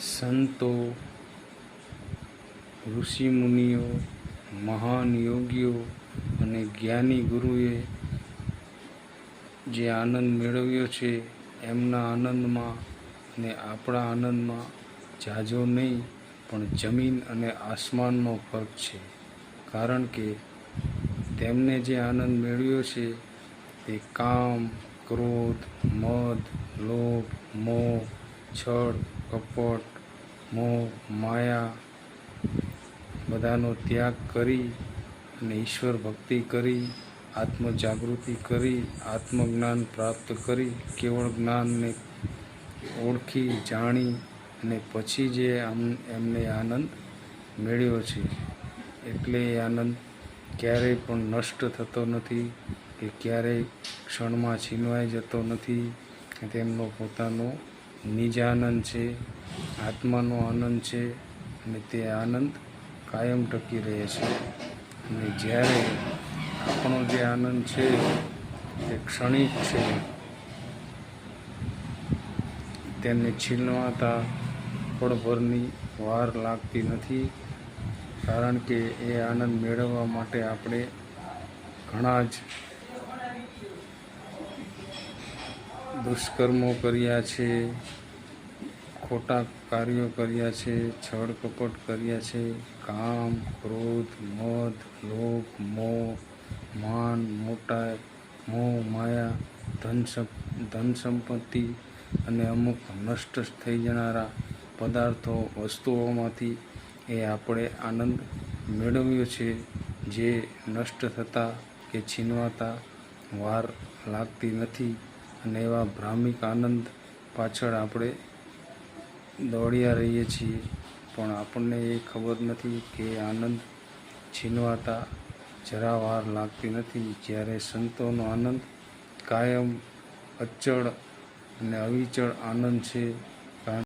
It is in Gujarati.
સંતો, ઋષિમુનિઓ મહાન યોગીઓ અને જ્ઞાની ગુરુએ જે આનંદ મેળવ્યો છે, એમના આનંદમાં અને આપણા આનંદમાં જાજો નહીં, પણ જમીન અને આસમાનનો ફરક છે. કારણ કે તેમને જે આનંદ મેળવ્યો છે, તે કામ, ક્રોધ, મદ, લોભ, મોહ છળ, કપટ મોહ માયા બધાનો ત્યાગ કરી અને ઈશ્વર ભક્તિ કરી, આત્મજાગૃતિ કરી, આત્મજ્ઞાન પ્રાપ્ત કરી, કેવળ જ્ઞાનને ઓળખી, જાણી અને પછી જે આમ એમને આનંદ મેળ્યો છે. એટલે એ આનંદ ક્યારેય પણ નષ્ટ થતો નથી કે ક્યારેય ક્ષણમાં છીનવાઈ જતો નથી તેમનો પોતાનો નિજાનંદ છે, આત્માનો આનંદ છે અને તે આનંદ કાયમ ટકી રહે છે. અને જ્યારે આપણો જે આનંદ છે તે ક્ષણિક છે, તેને છીનવાતા પળભરની વાર લાગતી નથી, કારણ કે એ આનંદ મેળવવા માટે આપણે ઘણા જ દુષ્કર્મો કર્યા છે, ખોટા કાર્યો કર્યા છે છળ કપટ કર્યા છે, કામ, ક્રોધ, મદ, લોભ, મોહ, માન, મોટા, મોહ, માયા, ધન ધન સંપત્તિ અને અમુક નષ્ટ થઈ જનારા પદાર્થો, વસ્તુઓમાંથી એ આપણે આનંદ મેળવ્યો છે, જે નષ્ટ થતા કે છીનવાતા વાર લાગતી નથી. અને એવા ભ્રામિક આનંદ પાછળ આપણે દોડ્યા રહીએ છીએ. પણ આપણને એ ખબર નથી કે આનંદ છીનવાતા જરા વાર લાગતી નથી. જ્યારે સંતોનો આનંદ કાયમ અચળ અને અવિચળ આનંદ છે